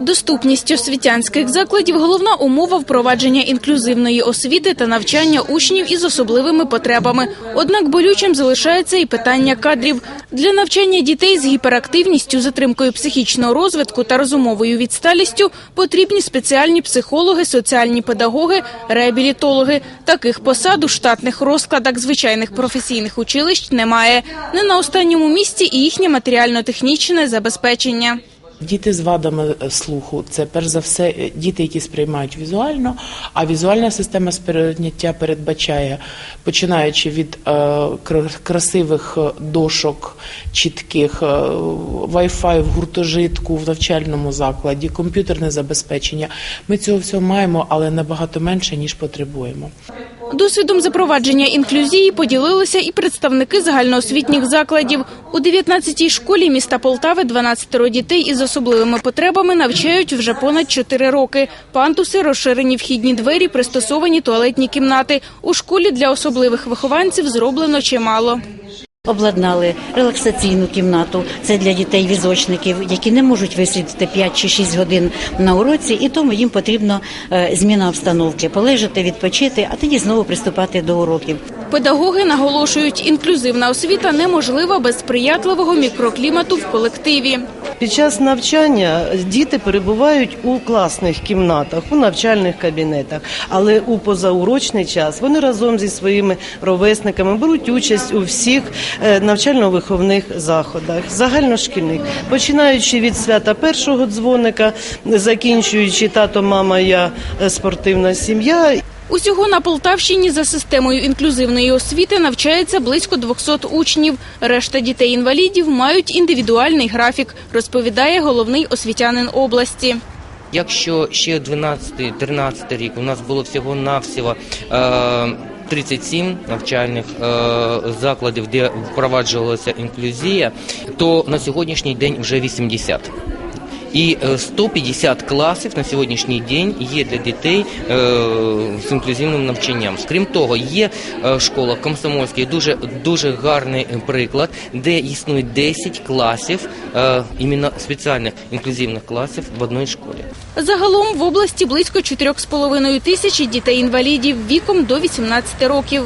Доступність освітянських закладів головна умова впровадження інклюзивної освіти та навчання учнів із особливими потребами. Однак болючим залишається і питання кадрів для навчання дітей з гіперактивністю, затримкою психічного розвитку та розумовою відсталістю потрібні спеціальні психологи, соціальні педагоги, реабілітологи. Таких посад у штатних розкладах звичайних професійних училищ немає. Не на останньому місці і їхнє матеріально-технічне забезпечення. Діти з вадами е, слуху це перш за все е, діти, які сприймають візуально. А візуальна система сприйняття передбачає, починаючи від е, красивих дошок, чітких, Wi-Fi в гуртожитку, в навчальному закладі, комп'ютерне забезпечення. Ми цього всього маємо, але набагато менше ніж потребуємо. Досвідом запровадження інклюзії поділилися і представники загальноосвітніх закладів. У 19-й школі міста Полтави 12 дітей із особливими потребами навчають вже понад 4 роки. Пантуси, розширені вхідні двері, пристосовані туалетні кімнати. У школі для особливих вихованців зроблено чимало. Обладнали релаксаційну кімнату. Це для дітей-візочників, які не можуть висидіти 5 чи 6 годин на уроці, і тому їм потрібно е, зміна обстановки, полежати, відпочити, а тоді знову приступати до уроків. Педагоги наголошують, інклюзивна освіта неможлива без сприятливого мікроклімату в колективі. Під час навчання діти перебувають у класних кімнатах, у навчальних кабінетах, але у позаурочний час вони разом зі своїми ровесниками беруть участь у всіх е, навчально-виховних заходах, загальношкільних, починаючи від свята першого дзвоника, закінчуючи тато, мама, я е, спортивна сім'я. Усього на Полтавщині за системою інклюзивної освіти навчається близько 200 учнів. Решта дітей-інвалідів мають індивідуальний графік, розповідає головний освітянин області. Якщо ще 12-13 рік у нас було всього-навсього е, 37 навчальних е, закладів, де впроваджувалася інклюзія, то на сьогоднішній день вже 80. І е, 150 класів на сьогоднішній день є для дітей е, з інклюзивним навчанням. Крім того, є е, школа Комсомольський, дуже дуже гарний е, приклад, де існує 10 класів, е, іменно спеціальних інклюзивних класів в одній школі. Загалом в області близько 4,5 тисячі дітей-інвалідів віком до 18 років.